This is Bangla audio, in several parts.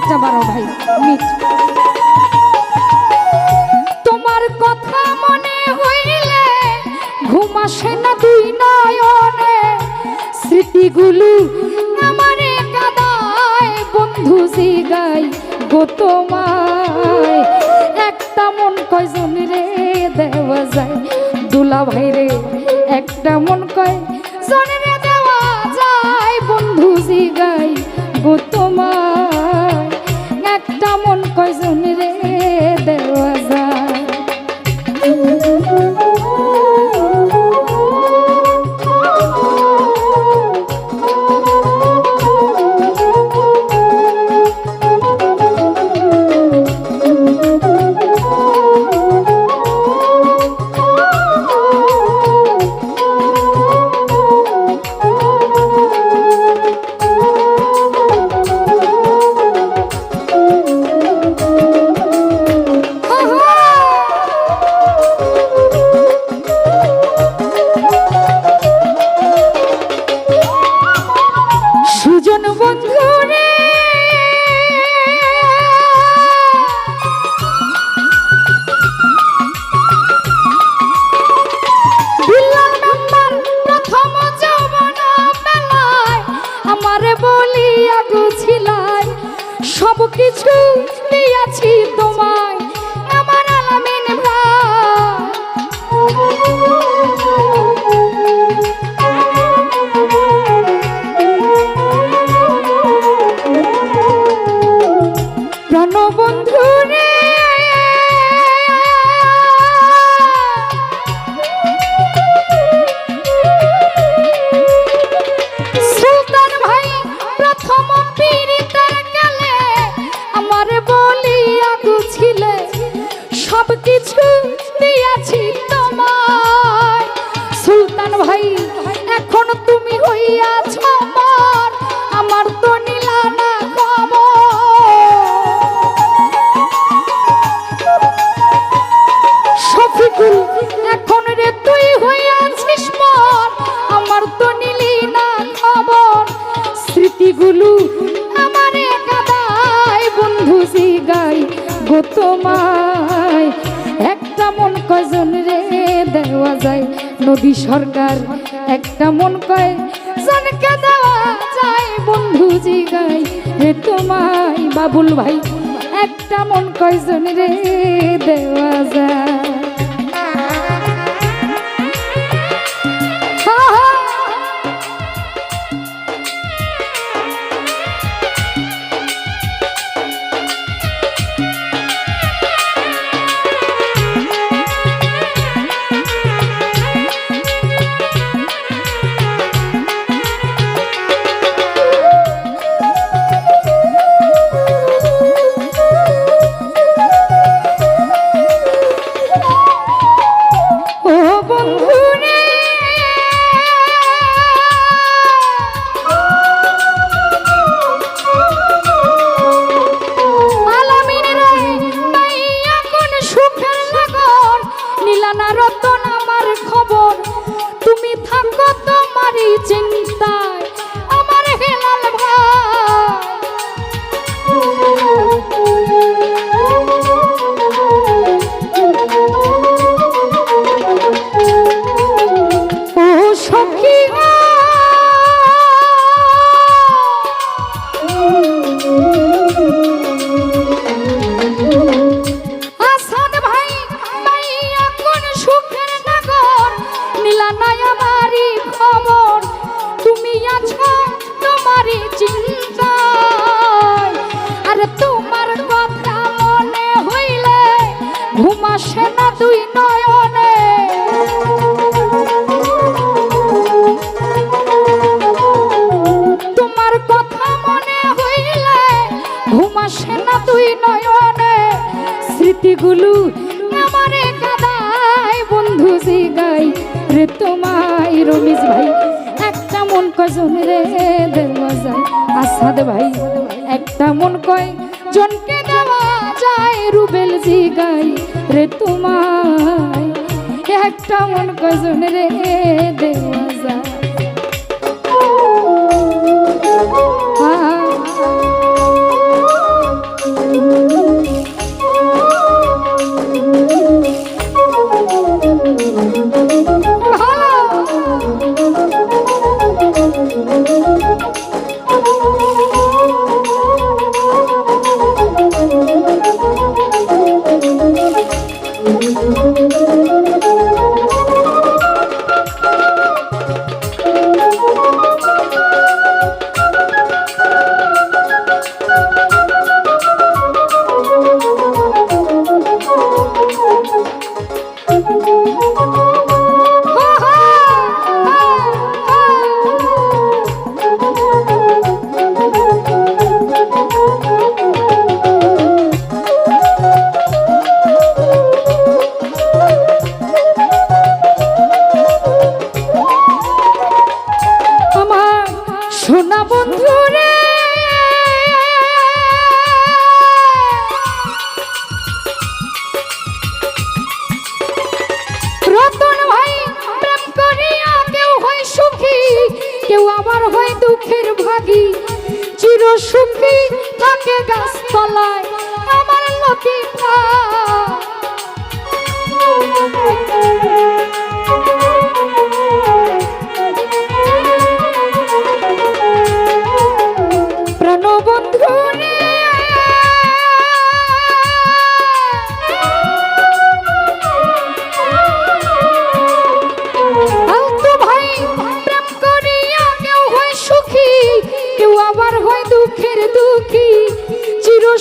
মিটটা বাড়ো ভাই মিট তোমার কথা মনে হইলে ঘুম আসে না দুই নয়নে। স্মৃতিগুলো আমারে কাদায়, বন্ধু জিগাই গো তোমায়। একটা মন কয়জন রে দেওয়া যায়? দুলা ভাই রে, একটা মন কয় জন দেওয়া যায়? বন্ধু জিগাই গো তোমায়। কয়জন রে সব কিছু দিয়াছি তোমায় আমার আলামিন প্রণবন্ধু স্মৃতিগুলো আমারে কাদায়, বন্ধু জিগাই গো তোমায়। একটা মন কজন রে দেওয়া যায়? নদী সরকার একটা মন কয় জনকে দেওয়া যায় বন্ধু জিগাই। হে তোমায় বাবুল ভাই একটা মন কয়জন রে দেওয়া রমিজ ভাই, একটা মন কয় রে দেওয়া যায় আসাদ ভাই, একটা মন কয় জনকে দেওয়া যায় রুবেল জিগাই রে তোমায়। একটা মন কজন রে দেওয়া যায় গাছতলায়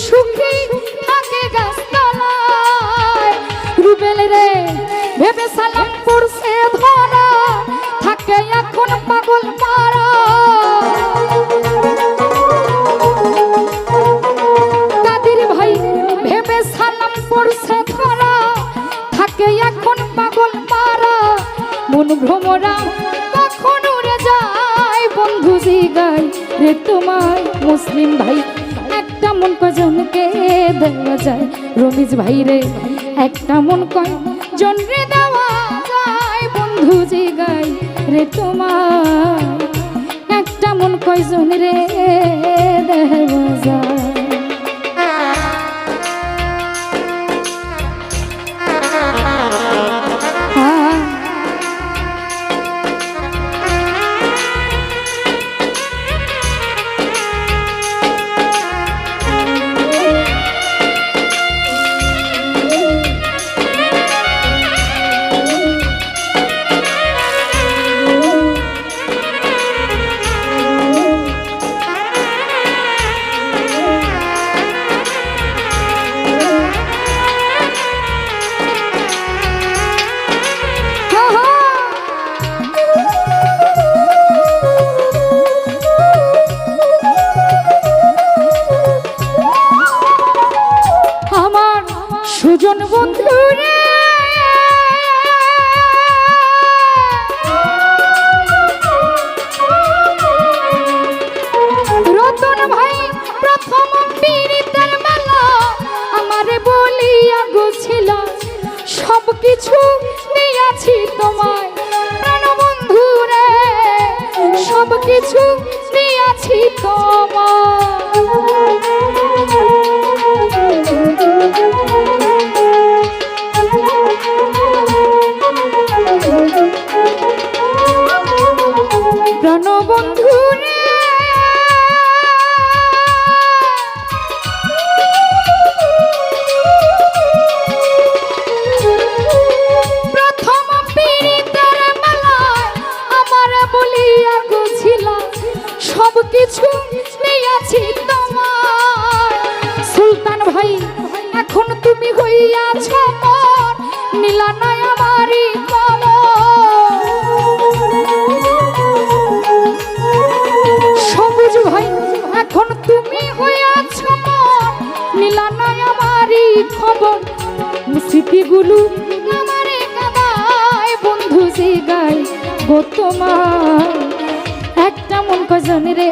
সুখী থাকে গাছতলায়। রুবেল রে, ভেবে সালাম পড়ছে ধরা, থাকে এখন পাগল পারা কাদের ভাই ভেবে সালাম পড়ছে ধরা, থাকে এখন পাগল মারা মন ভ্রমরা কখন উড়ে যায়, বন্ধু জিগাই রে তোমায় মুসলিম ভাই। দেওয়া যায়। রমিজ ভাই রে, একটা মন কয় জনরে দেওয়া যায় বন্ধু গাই রে তোমার একটা মন কয়জন রে দেওয়া যায়। কিছু দিয়াছি তোমায়। প্রাণবন্ধু রে সব কিছু সুলতান ভাই, এখন তুমি হইয়াছ মন নীলা নয় ভাই, এখন তুমি হইয়াছ মন নীলা নয় আমারই খবর। স্মৃতিগুলো আমারে কাদায় বন্ধু তোমার। মন কজন রে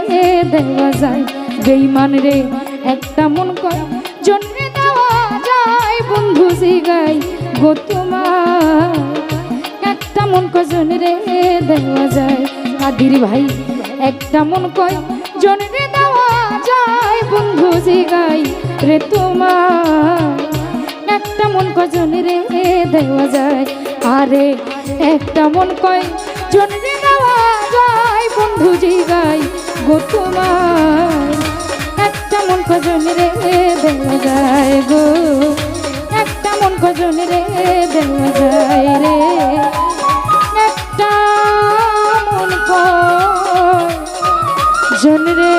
দেওয়া যায়? বেইমান রে, একটা মন কজন রে দেওয়া যায়? বন্ধু জিগাই গো তোমার। একটা মন কজন রে দেওয়া যায়? কাদির ভাই, একটা মন কয় জন রে দেওয়া যায়? বন্ধু জিগাই রে তোমার। একটা মন কজন রে দেওয়া যায়? আরে, একটা মন কয় জন রে বন্ধু জিগাই গো তোমার। একটা মন কজন রে দেওয়া যায় গো। একটা মন কজন রে দেওয়া যায় রে। একটা মন কজন রে